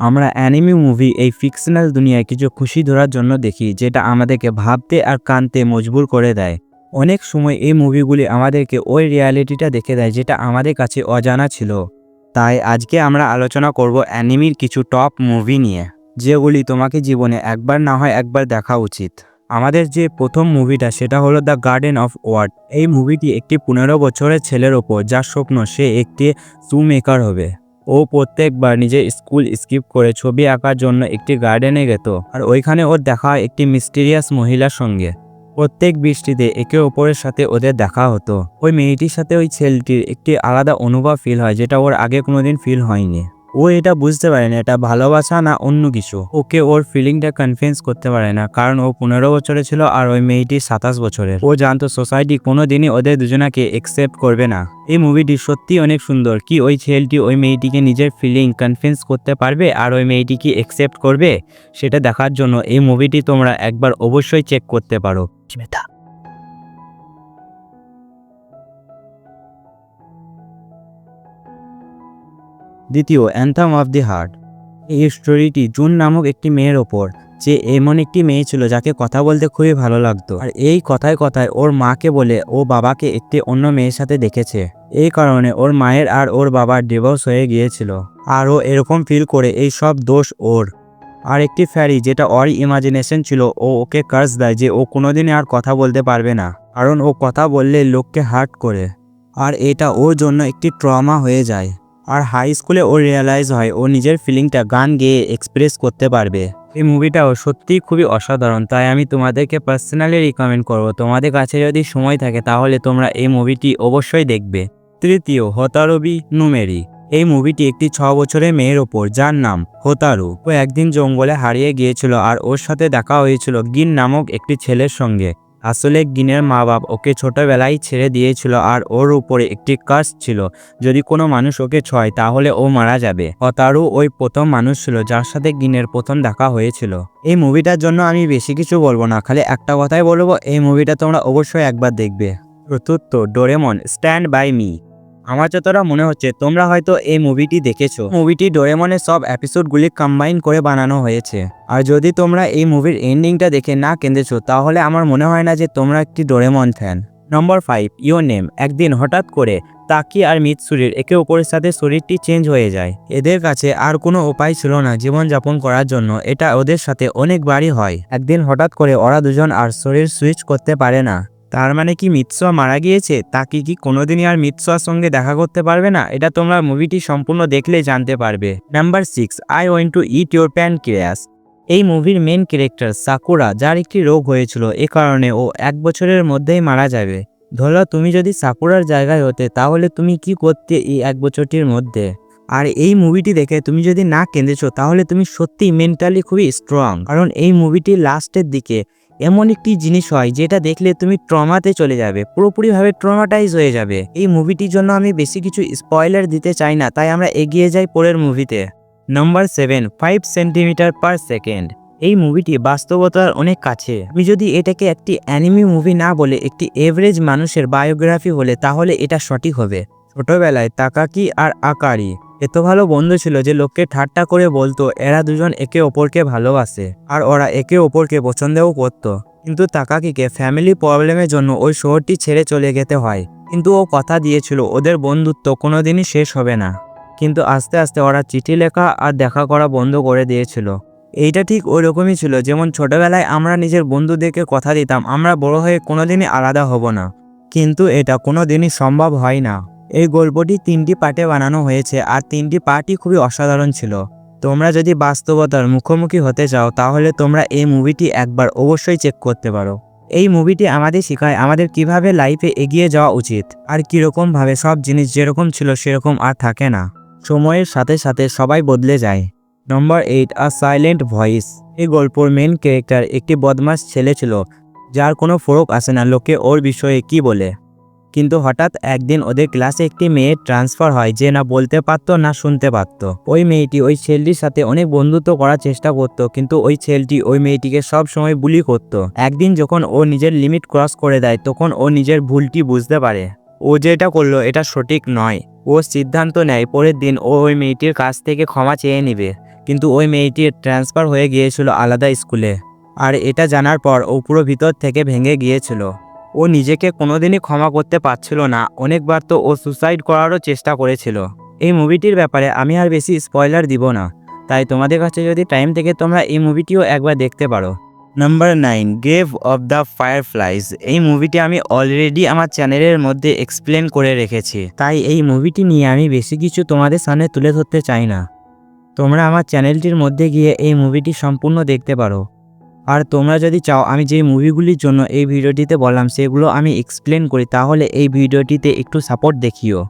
আমরা enemy movie এই fictional দুনিয়ায় কিছু খুশি ধরার জন্য দেখি, যেটা আমাদেরকে ভাবতে আর কানতে মজবুর করে দেয়। অনেক সময় এই মুভিগুলি আমাদেরকে ওই রিয়ালিটিটা দেখে দেয়, যেটা আমাদের কাছে অজানা ছিল। তাই আজকে আমরা আলোচনা করব অ্যানিমির কিছু টপ মুভি নিয়ে, যেগুলি তোমাকে জীবনে একবার না হয় একবার দেখা উচিত। আমাদের যে প্রথম মুভিটা সেটা হলো দ্য গার্ডেন অফ ওয়ার্ড এই মুভিটি একটি পনেরো বছরের ছেলের ওপর, যার স্বপ্ন সে একটি সুমেকার হবে। ও প্রত্যেকবার নিজের স্কুল স্কিপ করে ছবি আঁকার জন্য একটি গার্ডেনে গেত। আর ওইখানে ওর দেখা একটি মিস্টিরিয়াস মহিলার সঙ্গে। প্রত্যেক বৃষ্টিতে একে অপরের সাথে ওদের দেখা হতো। ওই মেয়েটির সাথে ওই ছেলেটির একটি আলাদা অনুভব ফিল হয়, যেটা ওর আগে কোনোদিন ফিল হয়নি। ও এটা বুঝতে পারে না, এটা ভালোবাসা না অন্য কিছু। ওকে ওর ফিলিংটা কনফিউজ করতে পারে না, কারণ ও পনেরো বছরে ছিল আর ওই মেয়েটি সাতাশ বছরের। ও জানতো সোসাইটি কোনোদিনই ওদের দুজনাকে একসেপ্ট করবে না। এই মুভিটি সত্যি অনেক সুন্দর, কি ওই ছেলেটি ওই মেয়েটিকে নিজের ফিলিং কনফিউজ করতে পারবে আর ওই মেয়েটি কি একসেপ্ট করবে, সেটা দেখার জন্য এই মুভিটি তোমরা একবার অবশ্যই চেক করতে পারো। দ্বিতীয় অ্যান্থাম অফ দি হার্ট এই স্টোরিটি জুন নামক একটি মেয়ের ওপর, যে এমন একটি মেয়ে ছিল যাকে কথা বলতে খুবই ভালো লাগতো। আর এই কথায় কথায় ওর মাকে বলে ও বাবাকে একটি অন্য মেয়ের সাথে দেখেছে। এই কারণে ওর মায়ের আর ওর বাবার ডিভোর্স হয়ে গিয়েছিল। আর ও এরকম ফিল করে এই সব দোষ ওর। আর একটি ফ্যারি যেটা ওর ইমাজিনেশন ছিল, ও ওকে কার্স দেয় যে ও কোনোদিনই আর কথা বলতে পারবে না। কারণ ও কথা বললে লোককে হার্ট করে। আর এটা ওর জন্য একটি ট্রমা হয়ে যায়। আর হাই স্কুলে ও রিয়েলাইজ হয়, ও নিজের ফিলিংটা গান গেয়ে এক্সপ্রেস করতে পারবে। এই মুভিটাও সত্যিই খুবই অসাধারণ, তাই আমি তোমাদেরকে পার্সোনালি রিকমেন্ড করব। তোমাদের কাছে যদি সময় থাকে, তাহলে তোমরা এই মুভিটি অবশ্যই দেখবে। তৃতীয়, হতারবি নুমেরি। এই মুভিটি একটি ছ বছরের মেয়ের ওপর, যার নাম হোতারু। ও একদিন জঙ্গলে হারিয়ে গিয়েছিল আর ওর সাথে দেখা হয়েছিল গিন নামক একটি ছেলের সঙ্গে। আসলে গিনের মা বাপ ওকে ছোটবেলায় ছেড়ে দিয়েছিল আর ওর উপরে একটি কার্স ছিল, যদি কোনো মানুষ ওকে ছয় তাহলে ও মারা যাবে। হতারু ওই প্রথম মানুষ ছিল যার সাথে গিনের প্রথম দেখা হয়েছিল। এই মুভিটার জন্য আমি বেশি কিছু বলব না, খালি একটা কথাই বলব, এই মুভিটা তোমরা অবশ্যই একবার দেখবে। চতুর্থ, ডোরেমন, স্ট্যান্ড বাই মি। আমার যতটা মনে হচ্ছে, তোমরা হয়তো এই মুভিটি দেখেছ। মুভিটি ডোরেমনের সব এপিসোডগুলি কম্বাইন করে বানানো হয়েছে। আর যদি তোমরা এই মুভির এন্ডিংটা দেখে না কেঁদেছো, তাহলে আমার মনে হয় না যে তোমরা একটি Doraemon fan number five your name একদিন হঠাৎ করে তাকি আর মিৎসুরির একে অপরের সাথে শরীরটি চেঞ্জ হয়ে যায়। এদের কাছে আর কোনো উপায় ছিল না জীবনযাপন করার জন্য, এটা ওদের সাথে অনেকবারই হয়। একদিন হঠাৎ করে ওরা দুজন আর শরীর সুইচ করতে পারে না। তার মানে কি মিৎসুয়া মারা গিয়েছে? তাকে কি কোনোদিনই আর মিৎসুয়ার সঙ্গে দেখা করতে পারবে না? এটা তোমরা মুভিটি সম্পূর্ণ দেখলেই জানতে পারবে। Number six I went to eat your pancreas এই মুভির মেন ক্যারেক্টার সাকুরা যার একটি রোগ হয়েছিল, এ কারণে ও এক বছরের মধ্যেই মারা যাবে। ধরো, তুমি যদি সাকুরার জায়গায় হতে, তাহলে তুমি কি করতে এই এক বছরটির মধ্যে? আর এই মুভিটি দেখে তুমি যদি না কেঁদেছো, তাহলে তুমি সত্যি মেন্টালি খুবই স্ট্রং কারণ এই মুভিটি লাস্টের দিকে এমন একটি জিনিস হয় যেটা দেখলে তুমি ট্রমাতে চলে যাবে, পুরোপুরিভাবে ট্রমাটাইজ হয়ে যাবে। এই মুভিটির জন্য আমি বেশি কিছু স্পয়লার দিতে চাই না, তাই আমরা এগিয়ে যাই পরের মুভিতে number seven five centimetre per second এই মুভিটি বাস্তবতার অনেক কাছে। আমি যদি এটাকে একটি অ্যানিমি মুভি না বলে, একটি এভারেজ মানুষের বায়োগ্রাফি বলে, তাহলে এটা সঠিক হবে। ছোটবেলায় তাকাকি আর আকারি। এত ভালো বন্ধু ছিল যে লোককে ঠাট্টা করে বলতো, এরা দুজন একে অপরকে ভালোবাসে আর ওরা একে অপরকে পছন্দও করতো। কিন্তু তাকাকিকে ফ্যামিলি প্রবলেমের জন্য ওই শহরটি ছেড়ে চলে যেতে হয়। কিন্তু ও কথা দিয়েছিল, ওদের বন্ধুত্ব কোনোদিনই শেষ হবে না। কিন্তু আস্তে আস্তে ওরা চিঠি লেখা আর দেখা করা বন্ধ করে দিয়েছিল। এইটা ঠিক ওই রকমই ছিল, যেমন ছোটবেলায় আমরা নিজের বন্ধুদেরকে কথা দিতাম, আমরা বড় হয়ে কোনোদিনই আলাদা হব না। কিন্তু এটা কোনোদিনই সম্ভব হয় না। এই গল্পটি তিনটি পার্টে বানানো হয়েছে আর তিনটি পার্টই খুবই অসাধারণ ছিল। তোমরা যদি বাস্তবতার মুখোমুখি হতে চাও, তাহলে তোমরা এই মুভিটি একবার অবশ্যই চেক করতে পারো। এই মুভিটি আমাদের শেখায় আমাদের কীভাবে লাইফে এগিয়ে যাওয়া উচিত, আর কীরকমভাবে সব জিনিস যেরকম ছিল সেরকম আর থাকে না। সময়ের সাথে সাথে সবাই বদলে যায়। Number eight a silent voice এই গল্পর মেন ক্যারেক্টার একটি বদমাস ছেলে ছিল, যার কোনো ফরক আসে না, লোকে ওর বিষয়ে কি বলে? কিন্তু হঠাৎ একদিন ওদের ক্লাসে একটি মেয়ে ট্রান্সফার হয় যে না বলতে পারতো, না শুনতে পারতো। ওই মেয়েটি ওই ছেলেটির সাথে অনেক বন্ধুত্ব করার চেষ্টা করতো, কিন্তু ওই ছেলেটি ওই মেয়েটিকে সব সময় বুলি করতো। একদিন যখন ও নিজের লিমিট ক্রস করে দেয়, তখন ও নিজের ভুলটি বুঝতে পারে। ও যেটা করল, এটা সঠিক নয়। ও সিদ্ধান্ত নেয়, পরের দিন ও ওই মেয়েটির কাছ থেকে ক্ষমা চেয়ে নেবে। কিন্তু ওই মেয়েটির ট্রান্সফার হয়ে গিয়েছিল আলাদা স্কুলে। আর এটা জানার পর ও পুরো ভিতর থেকে ভেঙে গিয়েছিল। ও নিজেকে কোনোদিনই ক্ষমা করতে পারছিল না। অনেকবার তো ও সুসাইড করারও চেষ্টা করেছিল। এই মুভিটির ব্যাপারে আমি আর বেশি স্পয়লার দিব না। তাই তোমাদের কাছে যদি টাইম থেকে তোমরা এই মুভিটিও একবার দেখতে পারো। Number nine grave of the fire fireflies এই মুভিটি আমি অলরেডি আমার চ্যানেলের মধ্যে এক্সপ্লেন করে রেখেছি। তাই এই মুভিটি নিয়ে আমি বেশি কিছু তোমাদের সামনে তুলে ধরতে চাই না। তোমরা আমার চ্যানেলটির মধ্যে গিয়ে এই মুভিটি সম্পূর্ণ দেখতে পারো। আর তোমরা যদি চাও, আমি যে মুভিগুলির জন্য এই ভিডিওটিতে বললাম, সেগুলো আমি এক্সপ্লেন করি, তাহলে এই ভিডিওটিতে একটু সাপোর্ট দেখিও।